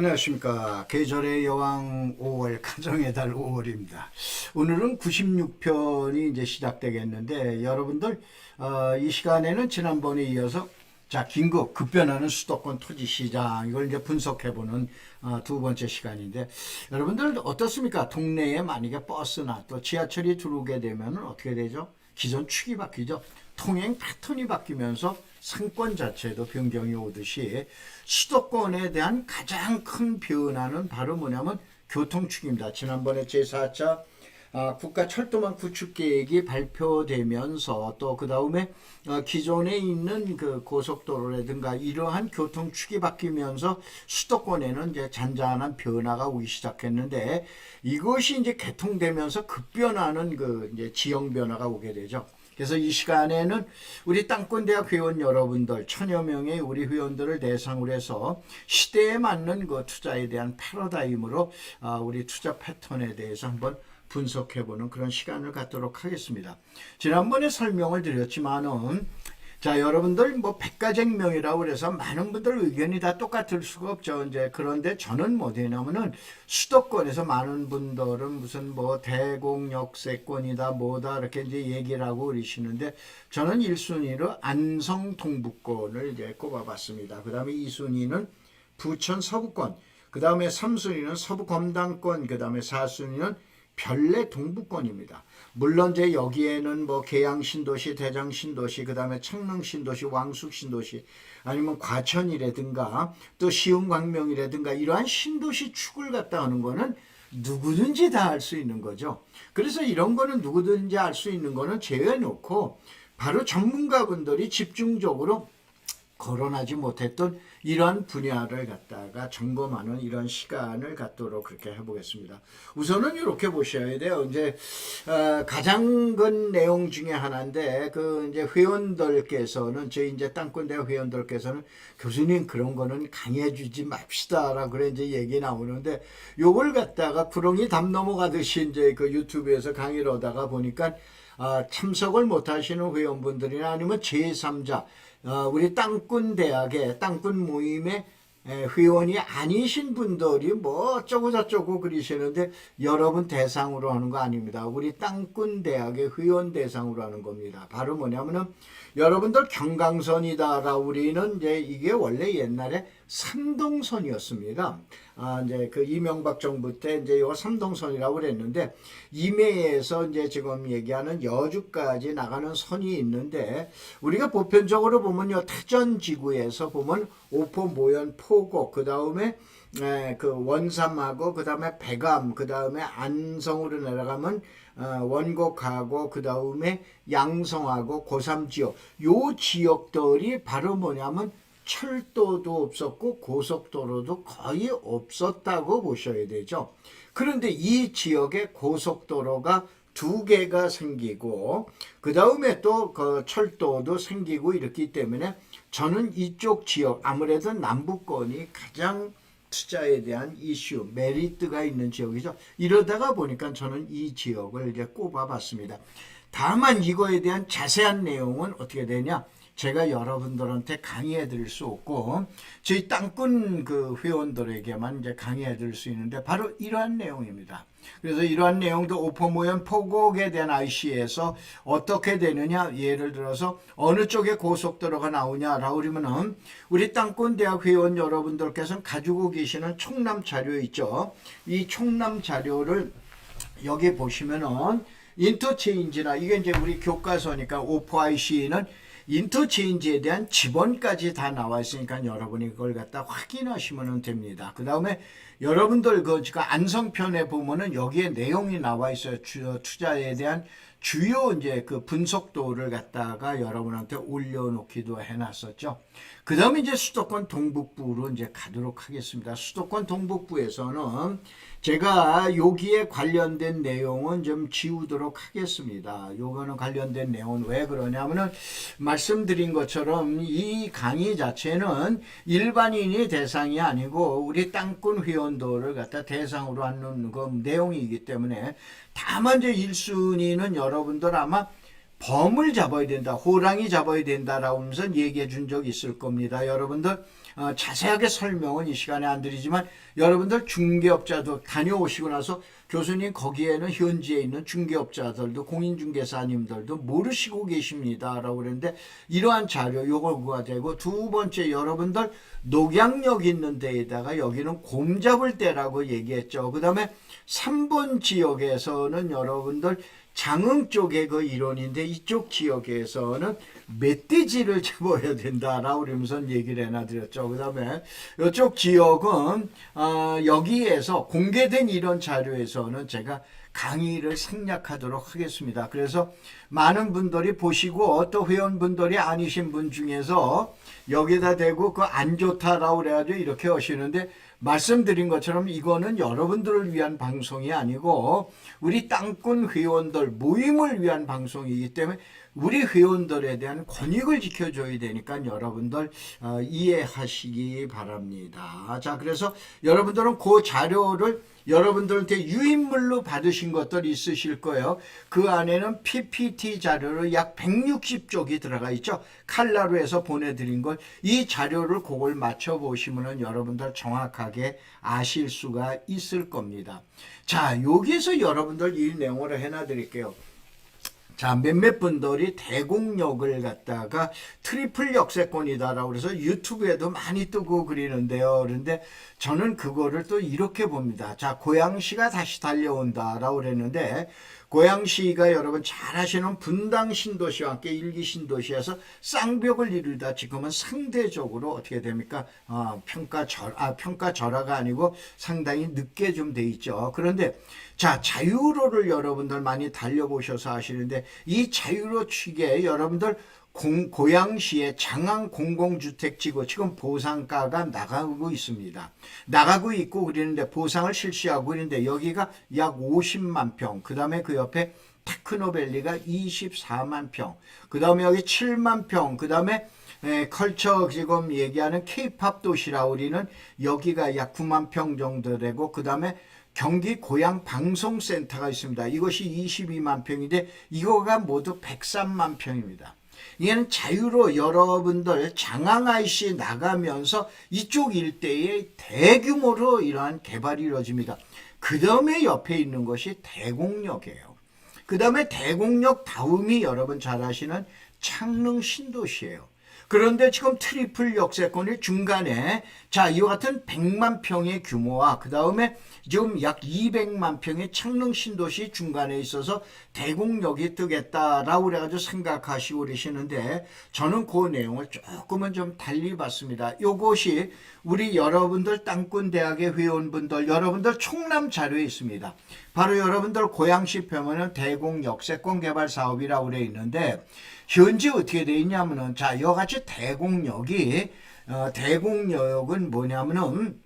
안녕하십니까. 계절의 여왕 5월, 가정의 달 5월입니다. 오늘은 96편이 이제 시작되겠는데, 여러분들, 어, 이 시간에는 지난번에 이어서 자, 긴급 급변하는 수도권 토지 시장 이걸 이제 분석해 보는 어, 두 번째 시간인데 여러분들 어떻습니까? 동네에 만약에 버스나 또 지하철이 들어오게 되면 어떻게 되죠? 기존 축이 바뀌죠. 통행 패턴이 바뀌면서 상권 자체도 변경이 오듯이 수도권에 대한 가장 큰 변화는 바로 뭐냐면 교통축입니다. 지난번에 제4차 아, 국가 철도망 구축 계획이 발표되면서 또 그 다음에 어, 기존에 있는 그 고속도로라든가 이러한 교통축이 바뀌면서 수도권에는 이제 잔잔한 변화가 오기 시작했는데 이것이 이제 개통되면서 급변하는 그 이제 지형 변화가 오게 되죠. 그래서 이 시간에는 우리 땅권대학 회원 여러분들 천여 명의 우리 회원들을 대상으로 해서 시대에 맞는 그 투자에 대한 패러다임으로 아, 우리 투자 패턴에 대해서 한번 분석해보는 그런 시간을 갖도록 하겠습니다. 지난번에 설명을 드렸지만은 자 여러분들 뭐 백가쟁명이라고 그래서 많은 분들 의견이 다 똑같을 수가 없죠. 이제 그런데 저는 뭐 되냐면은 수도권에서 많은 분들은 무슨 뭐 대공역세권이다 뭐다 이렇게 이제 얘기를 하고 그러시는데 저는 1순위로 안성 동북권을 이제 꼽아봤습니다. 그 다음에 2순위는 부천 서부권, 그 다음에 3순위는 서부 검단권, 그 다음에 4순위는 별내 동북권입니다. 물론 이제 여기에는 뭐 계양 신도시, 대장 신도시, 그다음에 창릉 신도시, 왕숙 신도시 아니면 과천이라든가 또 시흥 광명이라든가 이러한 신도시 축을 갖다 하는 거는 누구든지 다할수 있는 거죠. 그래서 이런 거는 누구든지 알 수 있는 거는 제외 놓고 바로 전문가분들이 집중적으로 거론하지 못했던 이러한 분야를 갖다가 점검하는 이런 시간을 갖도록 그렇게 해보겠습니다. 우선은 이렇게 보셔야 돼요. 이제 어, 가장 큰 내용 중에 하나인데 그 이제 회원들께서는 저희 이제 땅권대 회원들께서는 교수님 그런 거는 강의해주지 맙시다라고 그래 이제 얘기 나오는데 요걸 갖다가 구렁이 담 넘어가듯이 이제 그 유튜브에서 강의를 하다가 보니까 아, 참석을 못하시는 회원분들이나 아니면 제3자 어, 우리 땅꾼 대학의 땅꾼 모임의 에, 회원이 아니신 분들이 뭐 어쩌고 저쩌고 그러시는데 여러분 대상으로 하는 거 아닙니다. 우리 땅꾼 대학의 회원 대상으로 하는 겁니다. 바로 뭐냐면은 여러분들 경강선이다라 우리는 이제 이게 원래 옛날에 삼동선이었습니다. 아, 이제 그 이명박 정부 때 이제 요 삼동선이라고 그랬는데 임해에서 이제 지금 얘기하는 여주까지 나가는 선이 있는데 우리가 보편적으로 보면 요 태전 지구에서 보면 오포 모연 포곡 그 다음에 그 원삼하고 그 다음에 백암 그 다음에 안성으로 내려가면 어, 원곡하고 그 다음에 양성하고 고삼 지역 요 지역들이 바로 뭐냐면 철도도 없었고 고속도로도 거의 없었다고 보셔야 되죠. 그런데 이 지역에 고속도로가 두 개가 생기고 그 다음에 또 그 철도도 생기고 이렇기 때문에 저는 이쪽 지역 아무래도 남부권이 가장 투자에 대한 이슈, 메리트가 있는 지역이죠. 이러다가 보니까 저는 이 지역을 이제 꼽아봤습니다. 다만 이거에 대한 자세한 내용은 어떻게 되냐? 제가 여러분들한테 강의해 드릴 수 없고 저희 땅꾼 그 회원들에게만 이제 강의해 드릴 수 있는데 바로 이러한 내용입니다. 그래서 이러한 내용도 오포모연 포곡에 대한 IC에서 어떻게 되느냐 예를 들어서 어느 쪽에 고속도로가 나오냐라고 그러면은 우리 땅꾼 대학 회원 여러분들께서는 가지고 계시는 총남 자료 있죠. 이 총남 자료를 여기 보시면은 인터체인지나 이게 이제 우리 교과서니까 오포 IC는 인터체인지에 대한 지번까지 다 나와 있으니까 여러분이 그걸 갖다 확인하시면 됩니다. 그 다음에 여러분들 그 안성편에 보면은 여기에 내용이 나와 있어요. 주, 투자에 대한 주요 이제 그 분석도를 갖다가 여러분한테 올려놓기도 해놨었죠. 그 다음에 이제 수도권 동북부로 이제 가도록 하겠습니다. 수도권 동북부에서는 제가 여기에 관련된 내용은 좀 지우도록 하겠습니다. 요거는 관련된 내용은 왜 그러냐면은 말씀드린 것처럼 이 강의 자체는 일반인이 대상이 아니고 우리 땅꾼 회원들을 갖다 대상으로 하는 그 내용이기 때문에 다만 이제 1순위는 여러분들 아마 범을 잡아야 된다, 호랑이 잡아야 된다라고 하면서 얘기해 준 적이 있을 겁니다. 여러분들 어, 자세하게 설명은 이 시간에 안 드리지만 여러분들 중개업자도 다녀오시고 나서 교수님 거기에는 현지에 있는 중개업자들도 공인중개사님들도 모르시고 계십니다라고 그랬는데 이러한 자료 요거가 되고 두 번째 여러분들 녹양역 있는 데에다가 여기는 곰 잡을 때라고 얘기했죠. 그 다음에 3번 지역에서는 여러분들 장흥 쪽의 그 일원인데 이쪽 지역에서는 멧돼지를 잡아야 된다라고 그러면서 얘기를 해놔드렸죠. 그 다음에 이쪽 지역은 어, 여기에서 공개된 이런 자료에서는 제가 강의를 생략하도록 하겠습니다. 그래서 많은 분들이 보시고 또 회원분들이 아니신 분 중에서 여기다 대고 그 안 좋다라고 그래가지고 이렇게 하시는데 말씀드린 것처럼 이거는 여러분들을 위한 방송이 아니고 우리 땅꾼 회원들 모임을 위한 방송이기 때문에 우리 회원들에 대한 권익을 지켜줘야 되니까 여러분들 어, 이해하시기 바랍니다. 자, 그래서 여러분들은 그 자료를 여러분들한테 유인물로 받으신 것들 있으실 거예요. 그 안에는 PPT 자료를 약 160쪽이 들어가 있죠. 칼라로 해서 보내드린 걸. 이 자료를 그걸 맞춰보시면 여러분들 정확하게 아실 수가 있을 겁니다. 자, 여기서 여러분들 이 내용을 해놔드릴게요. 자, 몇몇 분들이 대공역을 갖다가 트리플 역세권이다라고 그래서 유튜브에도 많이 뜨고 그리는데요. 그런데 저는 그거를 또 이렇게 봅니다. 자, 고양시가 다시 달려온다라고 그랬는데 고양시가 여러분 잘 아시는 분당 신도시와 함께 일기 신도시에서 쌍벽을 이루다 지금은 상대적으로 어떻게 됩니까? 어, 평가 절, 아, 평가 절하가 아니고 상당히 늦게 좀 돼 있죠. 그런데 자, 자유로를 여러분들 많이 달려보셔서 아시는데 이 자유로 측에 여러분들 공, 고양시의 장안 공공주택지구 지금 보상가가 나가고 있습니다. 나가고 있고 그러는데 보상을 실시하고 있는데 여기가 약 50만 평, 그 다음에 그 옆에 테크노밸리가 24만 평, 그 다음에 여기 7만 평, 그 다음에 컬처 지금 얘기하는 케이팝 도시라 우리는 여기가 약 9만 평 정도 되고 그 다음에 경기 고향 방송센터가 있습니다. 이것이 22만 평인데 이거가 모두 103만 평입니다. 이는 자유로 여러분들 장항 IC 나가면서 이쪽 일대에 대규모로 이러한 개발이 이루어집니다. 그 다음에 옆에 있는 것이 대공역이에요. 그 다음에 대공역 다음이 여러분 잘 아시는 창릉 신도시예요. 그런데 지금 트리플 역세권이 중간에 자 이와 같은 100만 평의 규모와 그 다음에 지금 약 200만 평의 창릉 신도시 중간에 있어서 대공역이 뜨겠다라고 그래가지고 생각하시고 계시는데 저는 그 내용을 조금은 좀 달리 봤습니다. 요것이 우리 여러분들 땅꾼 대학의 회원분들 여러분들 총남 자료에 있습니다. 바로 여러분들 고양시 표면은 대공 역 세권 개발 사업이라고 그래 있는데 현재 어떻게 돼 있냐면은 자 이같이 대공역이 어, 대공역은 뭐냐면은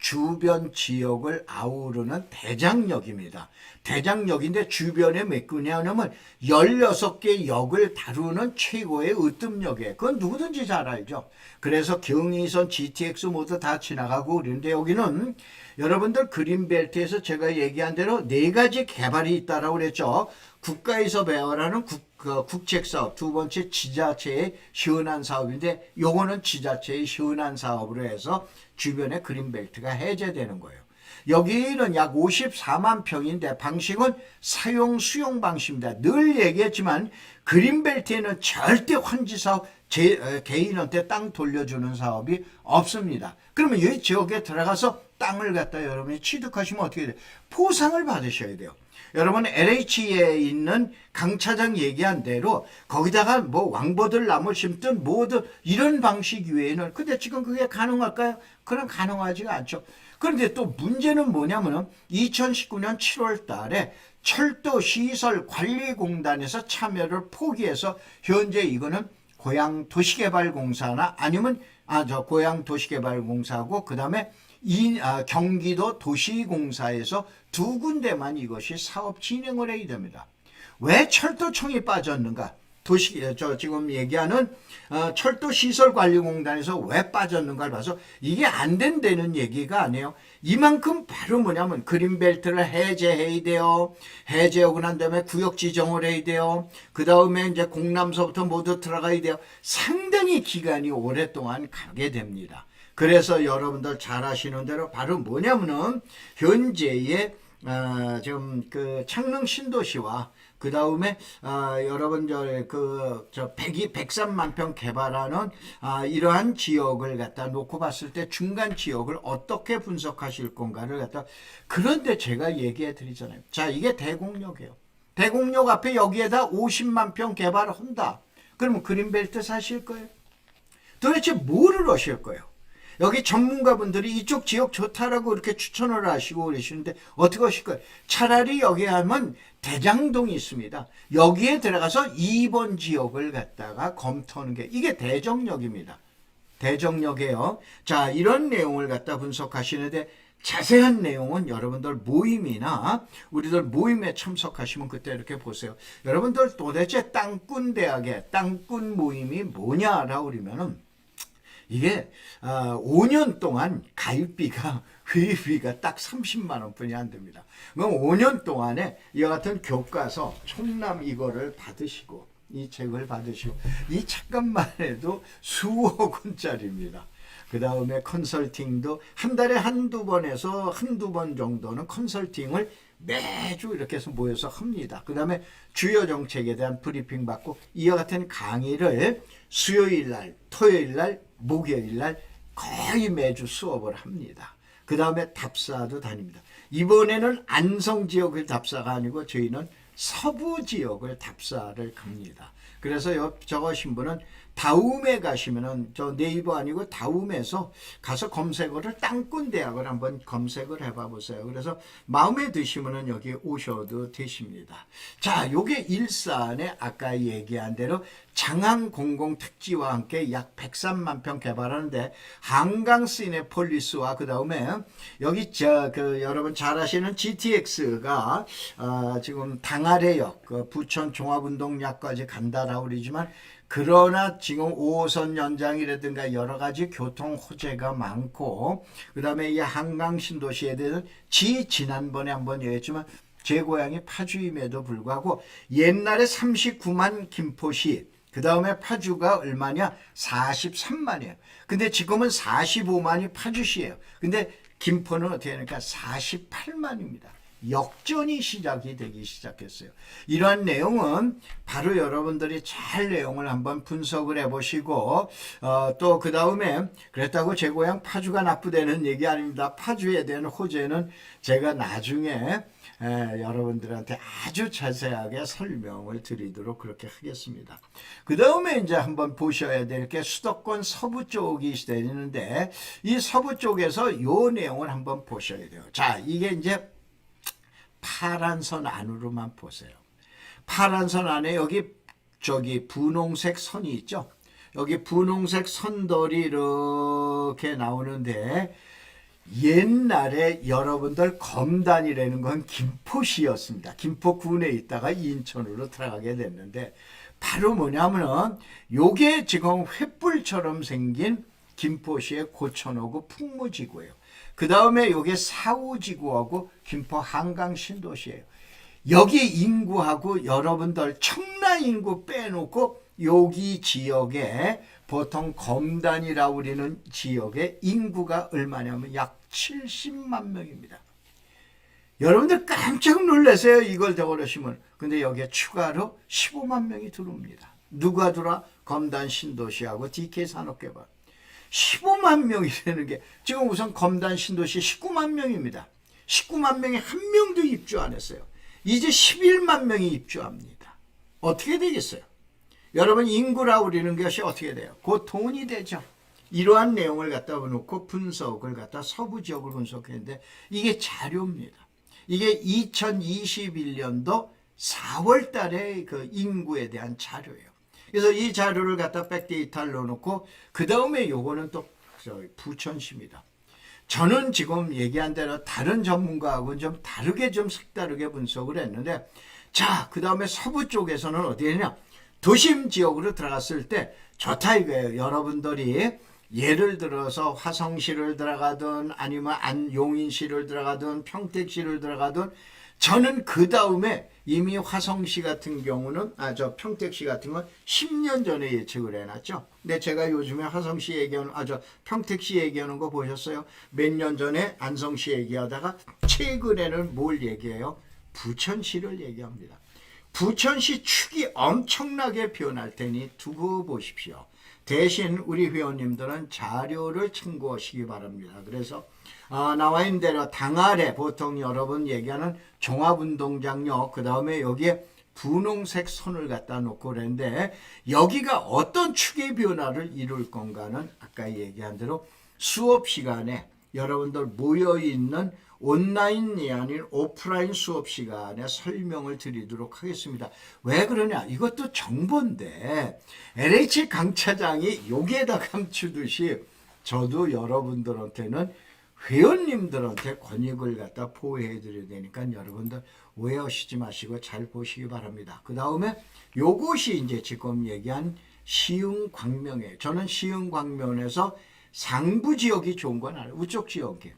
주변 지역을 아우르는 대장역입니다. 대장역인데 주변에 몇 개냐면 16개 역을 다루는 최고의 으뜸역이에요. 그건 누구든지 잘 알죠. 그래서 경의선, GTX 모두 다 지나가고 그러는데 여기는 여러분들 그린벨트에서 제가 얘기한 대로 네 가지 개발이 있다라고 그랬죠. 국가에서 배워라는 국, 그 국책사업, 두 번째 지자체의 시원한 사업인데 요거는 지자체의 시원한 사업으로 해서 주변에 그린벨트가 해제되는 거예요. 여기는 약 54만 평인데 방식은 사용 수용 방식입니다. 늘 얘기했지만 그린벨트에는 절대 환지 사업 제, 어, 개인한테 땅 돌려주는 사업이 없습니다. 그러면 이 지역에 들어가서 땅을 갖다 여러분이 취득하시면 어떻게 돼요? 포상을 받으셔야 돼요. 여러분 LH에 있는 강 차장 얘기한 대로 거기다가 뭐 왕보들 나무 심든 뭐든 이런 방식 외에는 근데 지금 그게 가능할까요? 그럼 가능하지가 않죠. 그런데 또 문제는 뭐냐면은 2019년 7월 달에 철도 시설 관리공단에서 참여를 포기해서 현재 이거는 고향 도시개발공사나 아니면 아 저 고향 도시개발공사고 그 다음에 이 아, 경기도 도시공사에서 두 군데만 이것이 사업 진행을 해야 됩니다. 왜 철도청이 빠졌는가? 도시 저 지금 얘기하는 어, 철도 시설 관리 공단에서 왜 빠졌는가를 봐서 이게 안 된다는 얘기가 아니에요. 이만큼 바로 뭐냐면 그린벨트를 해제해야 돼요. 해제하고 난 다음에 구역 지정을 해야 돼요. 그 다음에 이제 공남서부터 모두 들어가야 돼요. 상당히 기간이 오랫동안 가게 됩니다. 그래서 여러분들 잘 아시는 대로 바로 뭐냐면은 현재의 어, 지금 그 창릉 신도시와 그 다음에 아, 여러분들 그저 102, 103만 평 개발하는 아, 이러한 지역을 갖다 놓고 봤을 때 중간 지역을 어떻게 분석하실 건가를 갖다 그런데 제가 얘기해 드리잖아요. 자 이게 대공역이에요. 대공역 앞에 여기에다 50만 평 개발을 한다. 그러면 그린벨트 사실 거예요? 도대체 뭐를 하실 거예요? 여기 전문가분들이 이쪽 지역 좋다라고 이렇게 추천을 하시고 그러시는데 어떻게 하실 거예요? 차라리 여기 하면 대장동이 있습니다. 여기에 들어가서 2번 지역을 갖다가 검토하는 게 이게 대정역입니다. 대정역이에요. 자, 이런 내용을 갖다 분석하시는데 자세한 내용은 여러분들 모임이나 우리들 모임에 참석하시면 그때 이렇게 보세요. 여러분들 도대체 땅꾼 대학의 땅꾼 모임이 뭐냐라고 그러면은 이게 아, 5년 동안 가입비가 회비가 딱 30만 원뿐이 안 됩니다. 그럼 5년 동안에 이와 같은 교과서 총남 이거를 받으시고 이 책을 받으시고 이 책값만 해도 수억 원짜리입니다. 그 다음에 컨설팅도 한 달에 한두 번에서 한두 번 정도는 컨설팅을 매주 이렇게 해서 모여서 합니다. 그 다음에 주요 정책에 대한 브리핑 받고 이와 같은 강의를 수요일 날, 토요일 날, 목요일 날 거의 매주 수업을 합니다. 그 다음에 답사도 다닙니다. 이번에는 안성 지역을 답사가 아니고 저희는 서부 지역을 답사를 갑니다. 그래서 여, 저거 신분은 다움에 가시면은 저 네이버 아니고 다움에서 가서 검색어를 땅꾼 대학을 한번 검색을 해봐 보세요. 그래서 마음에 드시면은 여기 오셔도 되십니다. 자, 요게 일산에 아까 얘기한 대로 장항 공공 특지와 함께 약 103만 평 개발하는데 한강 시내폴리스와 그 다음에 여기 저 그 여러분 잘 아시는 GTX가 어, 지금 당아래역 그 부천 종합운동역까지 간다라고 그러지만 그러나 지금 5호선 연장이라든가 여러 가지 교통 호재가 많고 그다음에 이 한강 신도시에 대해서 지 지난번에 한번 얘기했지만 제 고향이 파주임에도 불구하고 옛날에 39만 김포시 그 다음에 파주가 얼마냐? 43만이에요. 근데 지금은 45만이 파주시예요. 근데 김포는 어떻게 하니까 48만입니다. 역전이 시작이 되기 시작했어요. 이러한 내용은 바로 여러분들이 잘 내용을 한번 분석을 해보시고 어, 또그 다음에 그랬다고 제 고향 파주가 나쁘다는 얘기 아닙니다. 파주에 대한 호재는 제가 나중에 에, 여러분들한테 아주 자세하게 설명을 드리도록 그렇게 하겠습니다. 그 다음에 이제 한번 보셔야 될 게 수도권 서부 쪽이 되는데 이 서부 쪽에서 요 내용을 한번 보셔야 돼요. 자, 이게 이제 파란 선 안으로만 보세요. 파란 선 안에 여기 저기 분홍색 선이 있죠. 여기 분홍색 선들이 이렇게 나오는데 옛날에 여러분들 검단이라는 건 김포시였습니다. 김포군에 있다가 인천으로 들어가게 됐는데 바로 뭐냐면은 요게 지금 횃불처럼 생긴 김포시의 고천호구 풍무지구예요. 그 다음에 요게 사우지구하고 김포 한강 신도시예요. 여기 인구하고 여러분들 청라 인구 빼놓고 여기 지역에 보통 검단이라고 우리는 지역의 인구가 얼마냐면 약 70만 명입니다. 여러분들 깜짝 놀라세요. 이걸 적어놓으시면. 근데 여기에 추가로 15만 명이 들어옵니다. 누가 들어와? 검단 신도시하고 DK 산업개발. 15만 명이 되는 게 지금 우선 검단 신도시 19만 명입니다. 19만 명이 한 명도 입주 안 했어요. 이제 11만 명이 입주합니다. 어떻게 되겠어요? 여러분 인구라 우리는 것이 어떻게 돼요? 곧 돈이 되죠. 이러한 내용을 갖다 놓고 분석을 갖다 서부 지역을 분석했는데 이게 자료입니다. 이게 2021년도 4월 달에 그 인구에 대한 자료예요. 그래서 이 자료를 갖다 백데이터를 넣어놓고 그 다음에 요거는 또 부천시입니다. 저는 지금 얘기한 대로 다른 전문가하고는 좀 다르게 좀 색다르게 분석을 했는데 자, 그 다음에 서부 쪽에서는 어디에냐? 도심 지역으로 들어갔을 때 좋다 이거예요. 여러분들이 예를 들어서 화성시를 들어가든 아니면 안 용인시를 들어가든 평택시를 들어가든 저는 그 다음에 이미 화성시 같은 경우는 아 저 평택시 같은 건 10년 전에 예측을 해놨죠. 근데 제가 요즘에 화성시 얘기하는 아 저 평택시 얘기하는 거 보셨어요? 몇 년 전에 안성시 얘기하다가 최근에는 뭘 얘기해요? 부천시를 얘기합니다. 부천시 축이 엄청나게 변할 테니 두고 보십시오. 대신 우리 회원님들은 자료를 참고하시기 바랍니다. 그래서 아, 나와 있는 대로 당 아래 보통 여러분 얘기하는 종합운동장역 그 다음에 여기에 분홍색 선을 갖다 놓고 그랬는데 여기가 어떤 축의 변화를 이룰 건가는 아까 얘기한 대로 수업 시간에 여러분들 모여 있는 온라인이 아닌 오프라인 수업 시간에 설명을 드리도록 하겠습니다. 왜 그러냐? 이것도 정보인데 LH 강 차장이 여기에다 감추듯이 저도 여러분들한테는 회원님들한테 권익을 갖다 보호해 드려야 되니까 여러분들 오해하시지 마시고 잘 보시기 바랍니다. 그 다음에 요것이 이제 지금 얘기한 시흥 광명에 저는 시흥 광명에서 상부 지역이 좋은 건 아니에요. 우쪽 지역이.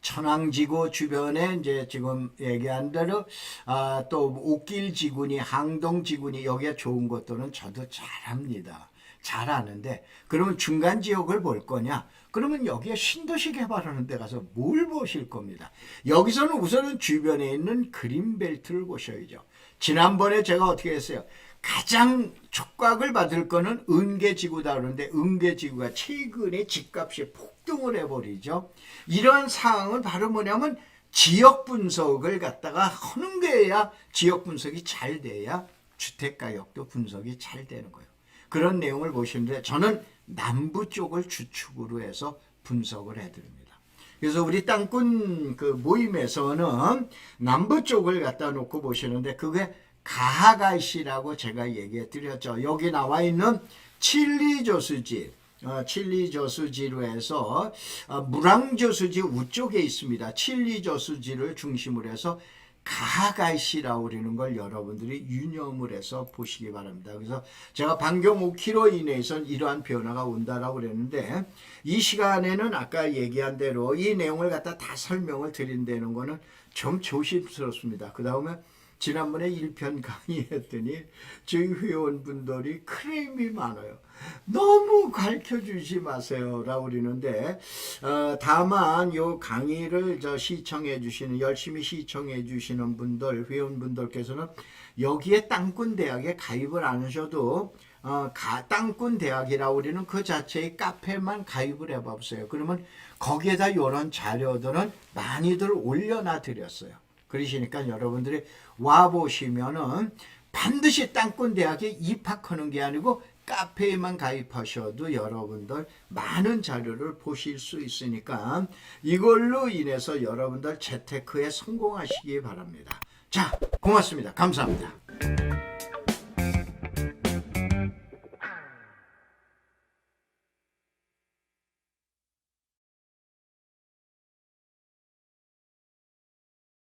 천왕지구 주변에 이제 지금 얘기한 대로 아, 또 옥길 지구니 항동 지구니 여기에 좋은 것들은 저도 잘합니다. 잘 아는데 그러면 중간 지역을 볼 거냐? 그러면 여기에 신도시 개발하는 데 가서 뭘 보실 겁니다. 여기서는 우선은 주변에 있는 그린벨트를 보셔야죠. 지난번에 제가 어떻게 했어요? 가장 촉각을 받을 거는 은계지구다 그러는데 은계지구가 최근에 집값이 폭등을 해버리죠. 이런 상황은 바로 뭐냐면 지역 분석을 갖다가 하는 게야 지역 분석이 잘 돼야 주택 가격도 분석이 잘 되는 거예요. 그런 내용을 보시는데 저는 남부 쪽을 주축으로 해서 분석을 해드립니다. 그래서 우리 땅꾼 그 모임에서는 남부 쪽을 갖다 놓고 보시는데 그게 가하가이시라고 제가 얘기해 드렸죠. 여기 나와 있는 칠리 저수지, 어, 칠리 저수지로 해서 어, 무랑 저수지 우쪽에 있습니다. 칠리 저수지를 중심으로 해서 가하가이시라고 그러는 걸 여러분들이 유념을 해서 보시기 바랍니다. 그래서 제가 반경 5km 이내에선 이러한 변화가 온다라고 그랬는데 이 시간에는 아까 얘기한 대로 이 내용을 갖다 다 설명을 드린다는 거는 좀 조심스럽습니다. 그 다음에 지난번에 1편 강의했더니 저희 회원분들이 크레임이 많아요. 너무 가르쳐 주지 마세요. 라고 그러는데, 어, 다만 요 강의를 저 시청해 주시는, 열심히 시청해 주시는 분들, 회원분들께서는 여기에 땅꾼 대학에 가입을 안 하셔도 어, 가, 땅꾼 대학이라고 우리는 그 자체의 카페만 가입을 해봐보세요. 그러면 거기에다 이런 자료들은 많이들 올려놔 드렸어요. 그러시니까 여러분들이 와 보시면은 반드시 땅꾼 대학에 입학하는 게 아니고 카페에만 가입하셔도 여러분들 많은 자료를 보실 수 있으니까 이걸로 인해서 여러분들 재테크에 성공하시기 바랍니다. 자, 고맙습니다. 감사합니다.